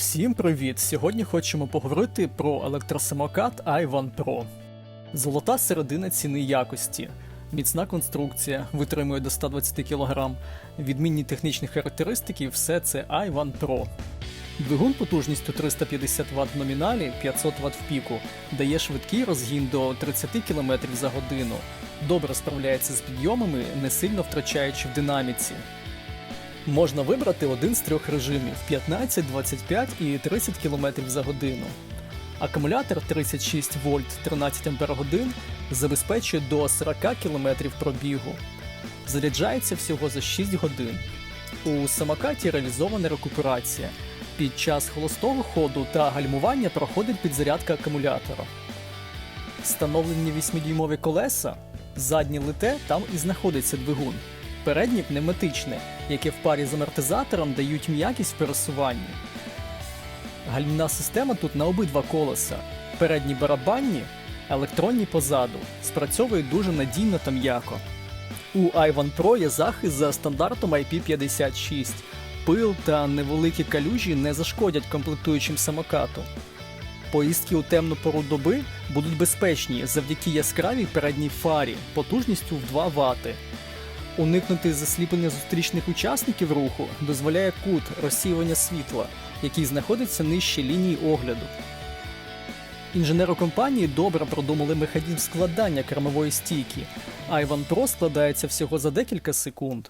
Всім привіт! Сьогодні хочемо поговорити про електросамокат i1 Pro. Золота середина ціни якості, міцна конструкція, витримує до 120 кг, відмінні технічні характеристики, все це i1 Pro. Двигун потужністю 350 Вт в номіналі, 500 Вт в піку, дає швидкий розгін до 30 км за годину. Добре справляється з підйомами, не сильно втрачаючи в динаміці. Можна вибрати один з трьох режимів 15, 25 і 30 км за годину. Акумулятор 36 вольт 13 Ах забезпечує до 40 км пробігу. Заряджається всього за 6 годин. У самокаті реалізована рекуперація. Під час холостого ходу та гальмування проходить підзарядка акумулятора. Встановлені 8-дюймові колеса, заднє лите там і знаходиться двигун. Переднє пневматичне, яке в парі з амортизатором дають м'якість в пересуванні. Гальмівна система тут на обидва колеса. Передні барабанні, електронні позаду. Спрацьовує дуже надійно та м'яко. У i1 Pro є захист за стандартом IP56. Пил та невеликі калюжі не зашкодять комплектуючим самокату. Поїздки у темну пору доби будуть безпечні завдяки яскравій передній фарі потужністю в 2 Вт. Уникнути засліплення зустрічних учасників руху дозволяє кут розсіювання світла, який знаходиться нижче лінії огляду. Інженери компанії добре продумали механізм складання кермової стійки. Айван Про складається всього за декілька секунд.